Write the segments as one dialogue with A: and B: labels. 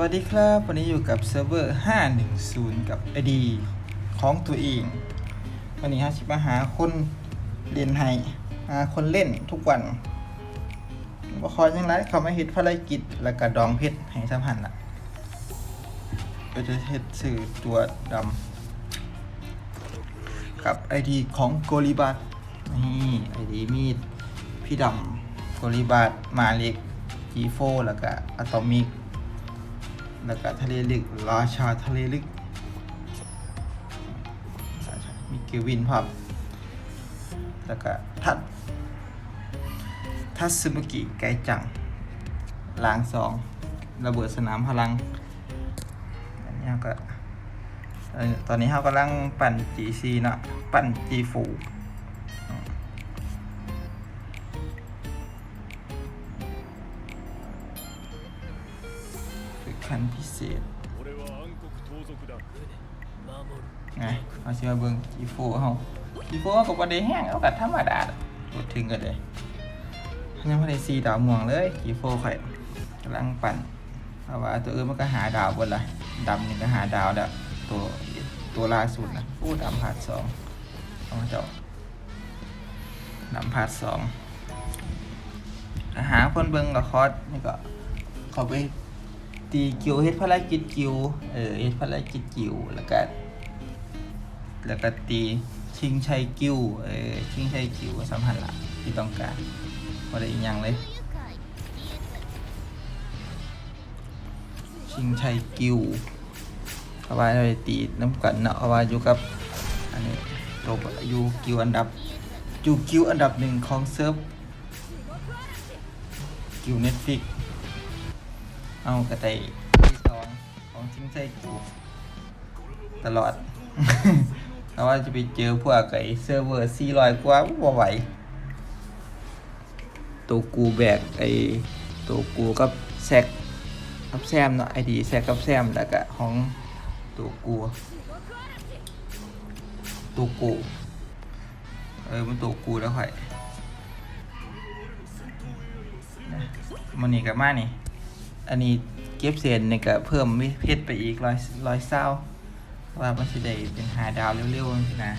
A: วัสดีครับ วันนี้อยู่กับเซิร์ฟเวอร์ 510 กับ ID ของตัวเอง วันนี้ฮะชิมาหาคนเล่นให้หาคนเล่นทุกวันบ่คอยยังไรเขาไม่เฮ็ดภารกิจ แล้วก็ดองเพชรให้สัมพันธ์ล่ะก็จะเฮ็ดสื่อตัวดำกับ ID ของโกลิบัตนี่ ID มีด พี่ดำโกลิบัตมาเล็ก G4 แล้วก็อะตอมิก แล้วก็ทะเลลึกราชาทะเลลึกมีเกวินพับแล้วก็ทัดทัตสึมุกิไกจังล้างสองระเบิดสนามพลังอันนี้ก็ตอนนี้เรากำลังปั่น GC เนาะปั่น G4 คันพิเศษไงเอาสิมาเบิ่งอีโฟเฮาอีโฟเฮาก็บ่ได้แห้งเอาก็ธรรมดาบ่ถึงก็ไเลยยังบ่ได้สีดาวม่วงเลยอีโฟข่อยกำลังปั่นเพราะว่าตัวอื่นมันก็หาดาวบ่ล่ะดำนี่ก็หาดาวแล้วตัวตัวล่าสุดนะอู้ดำพาดสองเอามาเจาะดำพาดสองหาคนเบิ่งกับคอสนี่ก็ขอไป ตีกิวเฮ็ดภารกิจกิวเออเฮ็ดภารกิจกิวแล้วก็แล้วก็ตีชิงชัยกิวเออชิงชัยกิวสำคัญละที่ต้องการว่าได้อีกอย่างเลย ชิงชัยกิวเพราะว่าเราได้ตีน้ำกันเนาะเพราะว่าอยู่กับอันนี้ตัวอยู่กิวอันดับอยู่กิวอันดับหนึ่งของเซิร์ฟกิวเน็ตฟิก เอากระต่ายที่สองของชิงชัยกิ้วตลอดแต่ว่าจะไปเจอพวกไอ้เซิร์ฟเวอร์400กว่าบ่ไหว ตัวกูแบกไอ้ตัวกูกับแซกกับแซมเนาะไอดีแซกกับแซมแล้วก็ของตัวกูตัวกู เออมันตัวกูแล้วค่อยมันนี่กับมานี่ อันนี้เก็บเศษนี่ก็เพิ่มเพชรไปอีกร้อยร้อยเศร้าว่ามันสิได้เป็นหาดาวเร็วๆนะ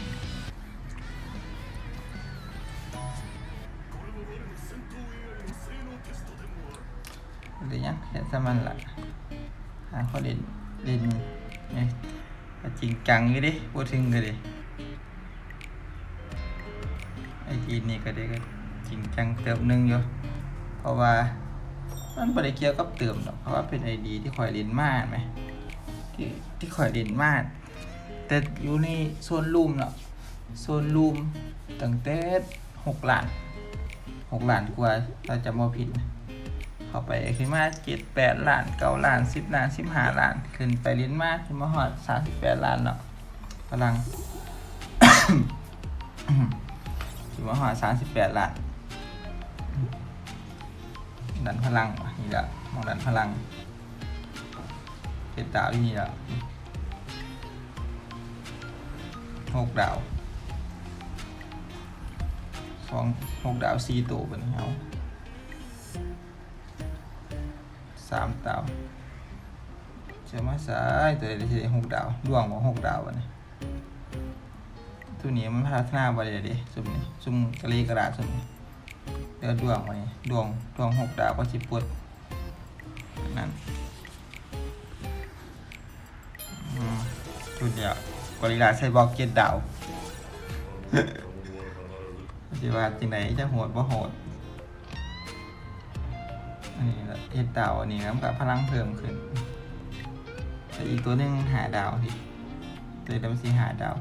A: เดี๋ยวยังเห็นสมันละหาเขาเล่นเล่นเนี่ยจริงจังอยู่ดิพูดถึงก็ดิไอจีนนี่ก็ได้ก็จริงจังเติมหนึงอยู่เพราะว่า มันไม่ได้เกียวกับเติมหรอกเพราะว่าเป็นไอดีที่คอยเล่นมากไหมที่ที่คอยเล่นมาก แต่อยู่ในโซนรูมเนาะโซนรูมตั้งแต่หกล้านหกล้านกว่าเราจะมาผิด เข้าไปขึ้นมาเจ็ดแปดล้านเก้าล้านสิบล้านสิบห้าล้าน ขึ้นไปลิ้นมากขึ้นมาหอดสามสิบแปดล้านเนาะกำลังขึ้นมาหอดสามสิบแปดล้าน ดันพลังนี่แหละมองดันพลังเป็นดาวที่นี่แหละหกดาวสองหกดาวสี่ตัวเป็นเขาสามดาวเชื่อมาสายตัวเดียวหกดาวดวงของหกดาวอันนี้ตัวนี้มันพัฒนาไปเลยดิซุ่มนี่ซุ่มกระลีกระดาษซุ่มนี่ เดี๋ยวดวงไว้ดวงดวงหกดาวก็สิปวดนั่นจุดเดียวกอริลาใส่บอกเจ็ดดาวสิว่าจังไหนจะโหดบ่โหดอันนี้เฮ็ดดาวอันนี้น้ำกับพลังเพิ่มขึ้นแต่อีกตัวหนึงหาดาวที่เลยดำสีหาดาว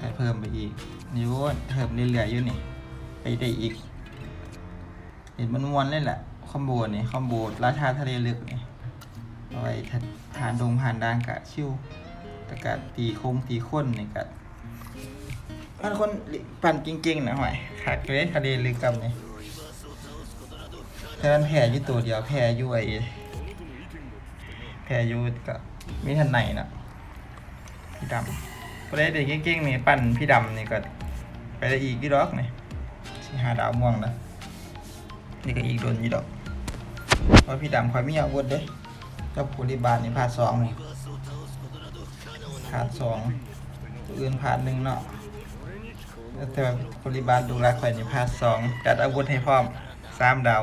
A: ได้เพิ่มไปอีกนี่ว่าเพิ่มเรื่อยๆอยู่นี่ ไปได้อีก เห็นมันมวนเลยแหละคอมโบนี่คอมโบราชาทะเลลึกนี่เอาไว้ทานดงผ่านดางกะชิวตะกะตีโค้งตีข้นนี่กะพันคนปั่นเก่งๆนะหอยขาดเลยทะเลลึกกำนี่แต่มันแพ้อยู่ตัวเดียวแพ้อยู่ไอแพ้อยู่ก็มีทันไหนนะพี่ดำก็ได้เด็กเก่งๆนี่ปั่นพี่ดำนี่ก็ไปได้อีกกี่ดอกนี่ สิหาดาวม่วงนะนี่ก็อีกโดนยี่ดอกเพราะพี่ดำคอยไม่เอาวุธเด้กับโคลิบาลนี่พาร์ทสองนี่พาร์ทสองอื่นพาร์ทหนึ่งเนาะแต่ว่าโคลิบาลดูแลข่อยนี่พาร์ทสองจัดอาวุธให้พร้อมสามดาว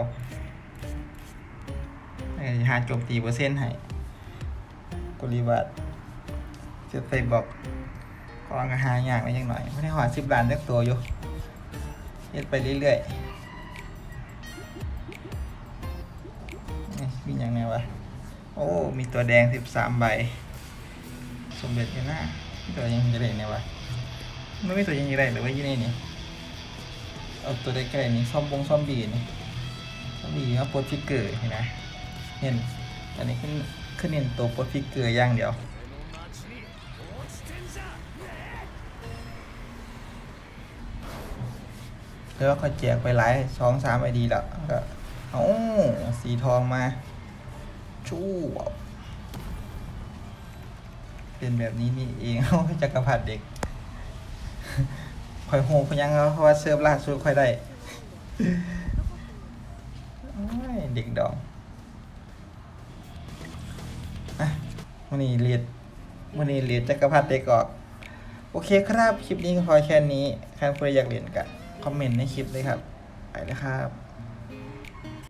A: เอ้หาโจมตีเปอร์เซ็นต์ให้โคลิบาลจะใส่บอกกองกระหาอย่างไว้ยังหน่อยไม่ได้หอสิบล้านจักตัวอยู่ เฮ็ดไปเรื่อยๆมีอย่างไงวะ โอ้ มีตัวแดงสิบสามใบ สมเด็จกันนะตัวยังยังไงเนี่ยวะไม่มีตัวยังยังไงหรือว่ายี่นี่นี่เอาตัวใกล้ๆนี่ซอมบงซ่อมบีนี่ซอมบีเขาปลดฟิกเกอร์เห็นไหมเห็นอันนี้ขึ้นขึ้นเน้นตัวปลดฟิกเกอร์อย่างเดียว แล้วก็แจกไปหลายสองสามไอดีแล้วก็เอาสีทองมาชู้เป็นแบบนี้นี่เองเอาจักรพรรดิเด็กคอยโหพยังเพราะว่าเซิร์ฟล่าสุดค่อยได้เด็กดองอะวันนี้เรียนวันนี้เรียนจักรพรรดิเด็กออก โอเคครับ คลิปนี้ก็พอแค่นี้ใครคุณอยากเรียนกัน คอมเมนต์ในคลิปเลยครับ ไปเลยครับ